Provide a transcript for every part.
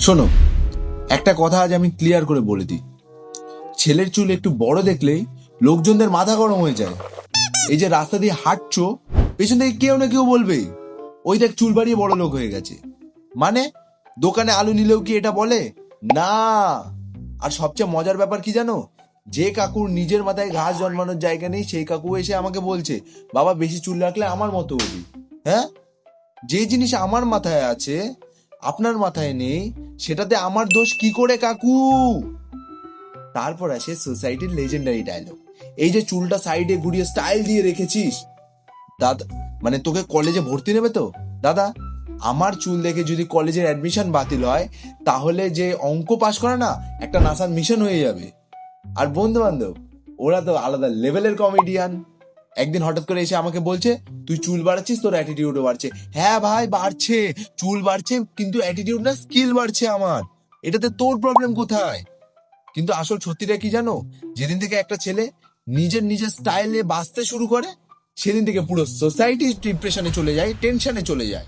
শোনো, একটা কথা আজ আমি ক্লিয়ার করে বলে দিই। ছেলের চুল একটু বড় দেখলেই লোকজনদের মাথা গরম হয়ে যায়। এই যে রাস্তা দিয়ে হাঁটছো, পেছন থেকে কেউ না কেউ বলবে, ওই দেখ, চুল বাড়িয়ে বড় লোক হয়ে গেছে। মানে দোকানে আলু নিলেও কি এটা বলে? না। আর সবচেয়ে মজার ব্যাপার কি জানো? যে কাকুর নিজের মাথায় ঘাস জন্মানোর জায়গা নেই, সেই কাকু এসে আমাকে বলছে, বাবা, বেশি চুল রাখলে আমার মতো হবি। হ্যাঁ? যে জিনিস আমার মাথায় আছে, আপনার মাথায় নেই সেটাতে আমার দোষ কি করে, কাকু? তারপর আসে সোসাইটির লেজেন্ডারি ডায়লগ এই যে চুলটা সাইডে ঘুরিয়ে স্টাইল দিয়ে রেখেছিস, দাদা মানে তোকে কলেজে ভর্তি নেবে তো? দাদা, আমার চুল দেখে যদি কলেজের অ্যাডমিশন বাতিল হয়, তাহলে যে অঙ্ক পাশ করে না, একটা নাসার মিশন হয়ে যাবে। আর বন্ধু বান্ধব ওরা তো আলাদা লেভেলের কমেডিয়ান একদিন হঠাৎ করে এসে আমাকে বলছে, তুই চুল বাড়াচ্ছিস, তোর অ্যাটিটিউডও বাড়ছে। হ্যাঁ ভাই, বাড়ছে। চুল বাড়ছে, কিন্তু অ্যাটিটিউড না স্কিল বাড়ছে আমার। এটাতে তোর প্রবলেম কোথায়? কিন্তু আসল সত্যিটা কি জানো? যেদিন থেকে একটা ছেলে নিজের নিজের স্টাইলে বাঁচতে শুরু করে, সেদিন থেকে পুরো সোসাইটি ডিপ্রেশনে চলে যায় টেনশনে চলে যায়।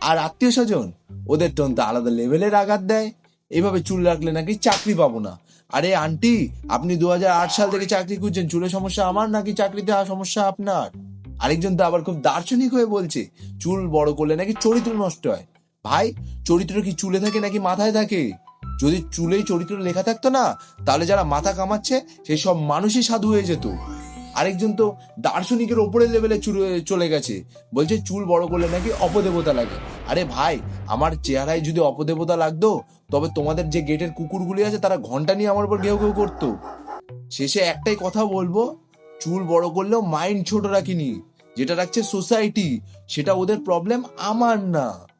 আর আত্মীয় স্বজন ওদের টোন তো আলাদা লেভেলের আঘাত দেয়। এভাবে চুল রাখলে নাকি চাকরি পাবো না। আরে আন্টি, আপনি দু হাজার আট সাল থেকে চাকরি খুঁজছেন, চুলের সমস্যা আমার নাকি চাকরিতে সমস্যা আপনার? আরেকজন তো আবার খুব দার্শনিক হয়ে বলছে, চুল বড় করলে নাকি চরিত্র নষ্ট হয়। ভাই, চরিত্র কি চুলে থাকে নাকি মাথায় থাকে? যদি চুলেই চরিত্র লেখা থাকতো না, তাহলে যারা মাথা কামাচ্ছে, সেই সব মানুষই সাধু হয়ে যেত। আরেকজন তো দার্শনিকের ওপরের লেভেলে চুল- চলে গেছে, বলছে চুল বড় করলে নাকি অপদেবতা লাগে। আরে ভাই, আমার চেহারায় যদি অপদেবতা লাগতো তবে তোমাদের যে গেটের কুকুরগুলি আছে, তারা ঘণ্টা নিয়ে আমার উপর ঘেউ ঘেউ করতো। শেষে একটাই কথা বলব, চুল বড় করলেও মাইন্ড ছোট রাখিনি। যেটা রাখছে সোসাইটি সেটা ওদের প্রবলেম আমার না।